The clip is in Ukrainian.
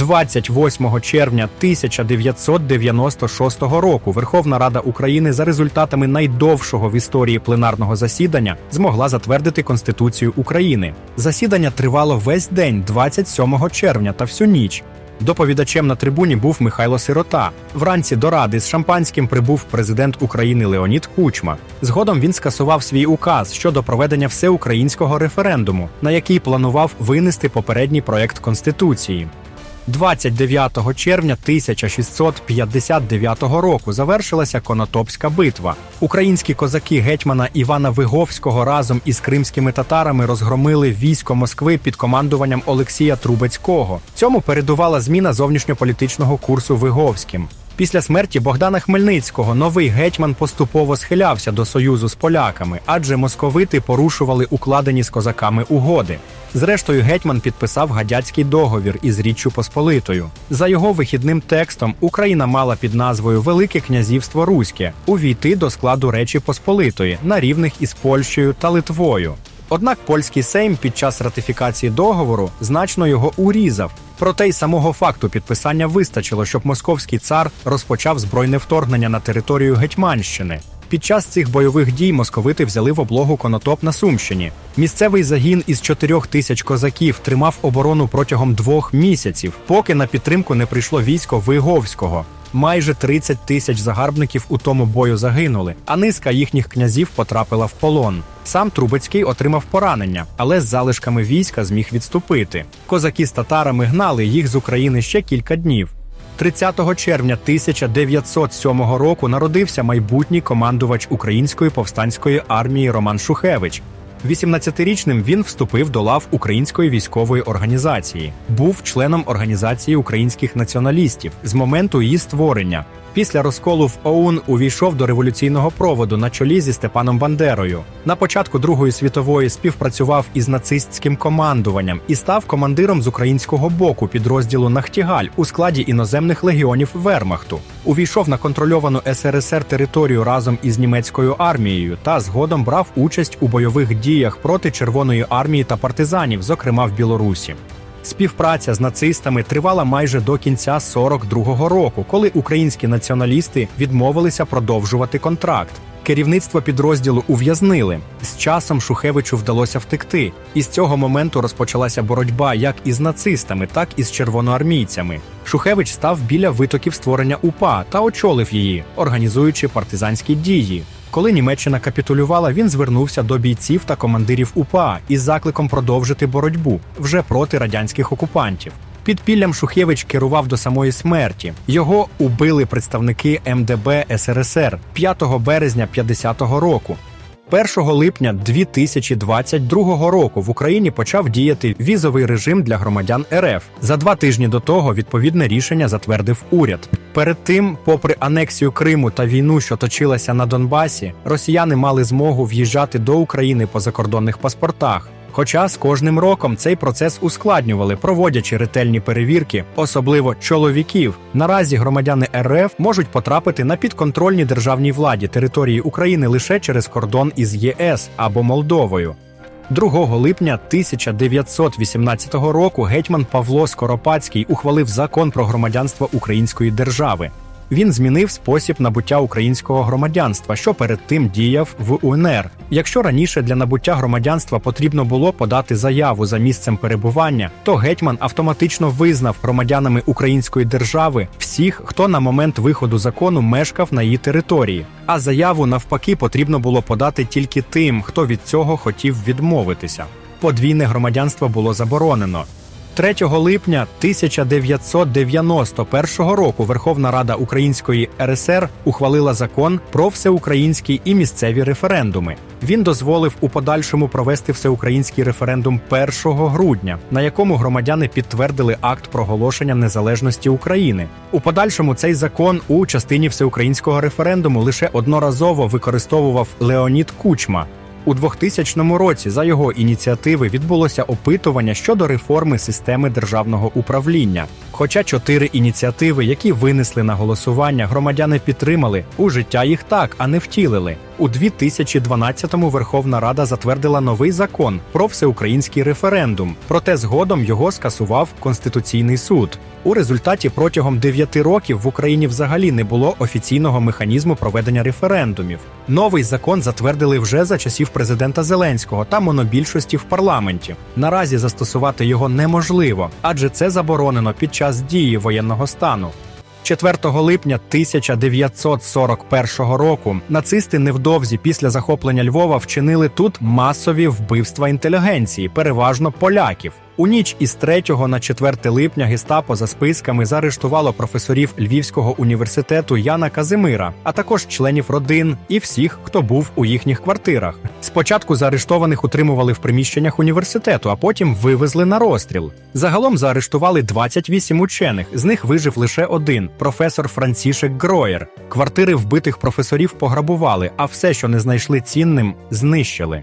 28 червня 1996 року Верховна Рада України за результатами найдовшого в історії пленарного засідання змогла затвердити Конституцію України. Засідання тривало весь день 27 червня та всю ніч. Доповідачем на трибуні був Михайло Сирота. Вранці до ради з шампанським прибув президент України Леонід Кучма. Згодом він скасував свій указ щодо проведення всеукраїнського референдуму, на який планував винести попередній проект конституції. 29 червня 1659 року завершилася Конотопська битва. Українські козаки гетьмана Івана Виговського разом із кримськими татарами розгромили військо Москви під командуванням Олексія Трубецького. Цьому передувала зміна зовнішньополітичного курсу Виговським. Після смерті Богдана Хмельницького новий гетьман поступово схилявся до союзу з поляками, адже московити порушували укладені з козаками угоди. Зрештою, гетьман підписав гадяцький договір із Річчю Посполитою. За його вихідним текстом Україна мала під назвою Велике князівство Руське увійти до складу Речі Посполитої на рівних із Польщею та Литвою. Однак польський сейм під час ратифікації договору значно його урізав. Проте й самого факту підписання вистачило, щоб московський цар розпочав збройне вторгнення на територію Гетьманщини. Під час цих бойових дій московити взяли в облогу конотоп на Сумщині. Місцевий загін із чотирьох тисяч козаків тримав оборону протягом двох місяців, поки на підтримку не прийшло військо Виговського. Майже 30 тисяч загарбників у тому бою загинули, а низка їхніх князів потрапила в полон. Сам Трубецький отримав поранення, але з залишками війська зміг відступити. Козаки з татарами гнали їх з України ще кілька днів. 30 червня 1907 року народився майбутній командувач Української повстанської армії Роман Шухевич. 18-річним він вступив до лав Української військової організації, був членом організації українських націоналістів з моменту її створення. Після розколу в ОУН увійшов до революційного проводу на чолі зі Степаном Бандерою. На початку Другої світової співпрацював із нацистським командуванням і став командиром з українського боку підрозділу Нахтігаль у складі іноземних легіонів Вермахту. Увійшов на контрольовану СРСР територію разом із німецькою армією та згодом брав участь у бойових діях проти Червоної армії та партизанів, зокрема в Білорусі. Співпраця з нацистами тривала майже до кінця 42-го року, коли українські націоналісти відмовилися продовжувати контракт. Керівництво підрозділу ув'язнили. З часом Шухевичу вдалося втекти, і з цього моменту розпочалася боротьба як із нацистами, так і з червоноармійцями. Шухевич став біля витоків створення УПА та очолив її, організуючи партизанські дії. Коли Німеччина капітулювала, він звернувся до бійців та командирів УПА із закликом продовжити боротьбу вже проти радянських окупантів. Підпіллям Шухевич керував до самої смерті. Його убили представники МДБ СРСР 5 березня 50-го року. 1 липня 2022 року в Україні почав діяти візовий режим для громадян РФ. За два тижні до того відповідне рішення затвердив уряд. Перед тим, попри анексію Криму та війну, що точилася на Донбасі, росіяни мали змогу в'їжджати до України по закордонних паспортах. Хоча з кожним роком цей процес ускладнювали, проводячи ретельні перевірки, особливо чоловіків. Наразі громадяни РФ можуть потрапити на підконтрольні державній владі території України лише через кордон із ЄС або Молдовою. 2 липня 1918 року гетьман Павло Скоропадський ухвалив закон про громадянство української держави. Він змінив спосіб набуття українського громадянства, що перед тим діяв в УНР. Якщо раніше для набуття громадянства потрібно було подати заяву за місцем перебування, то гетьман автоматично визнав громадянами української держави всіх, хто на момент виходу закону мешкав на її території. А заяву навпаки потрібно було подати тільки тим, хто від цього хотів відмовитися. Подвійне громадянство було заборонено. 3 липня 1991 року Верховна Рада Української РСР ухвалила закон про всеукраїнські і місцеві референдуми. Він дозволив у подальшому провести всеукраїнський референдум 1 грудня, на якому громадяни підтвердили акт проголошення незалежності України. У подальшому цей закон у частині всеукраїнського референдуму лише одноразово використовував Леонід Кучма. У 2000 році за його ініціативи відбулося опитування щодо реформи системи державного управління. Хоча чотири ініціативи, які винесли на голосування, громадяни підтримали, у життя їх так, а не втілили. У 2012-му Верховна Рада затвердила новий закон про всеукраїнський референдум, проте згодом його скасував Конституційний суд. У результаті протягом 9 років в Україні взагалі не було офіційного механізму проведення референдумів. Новий закон затвердили вже за часів президента Зеленського та монобільшості в парламенті. Наразі застосувати його неможливо, адже це заборонено під час дії воєнного стану. 4 липня 1941 року нацисти невдовзі після захоплення Львова вчинили тут масові вбивства інтелігенції, переважно поляків. У ніч із 3 на 4 липня гестапо за списками заарештувало професорів Львівського університету Яна Казимира, а також членів родин і всіх, хто був у їхніх квартирах. Спочатку заарештованих утримували в приміщеннях університету, а потім вивезли на розстріл. Загалом заарештували 28 учених, з них вижив лише один професор Францішек Гроєр. Квартири вбитих професорів пограбували, а все, що не знайшли цінним, знищили.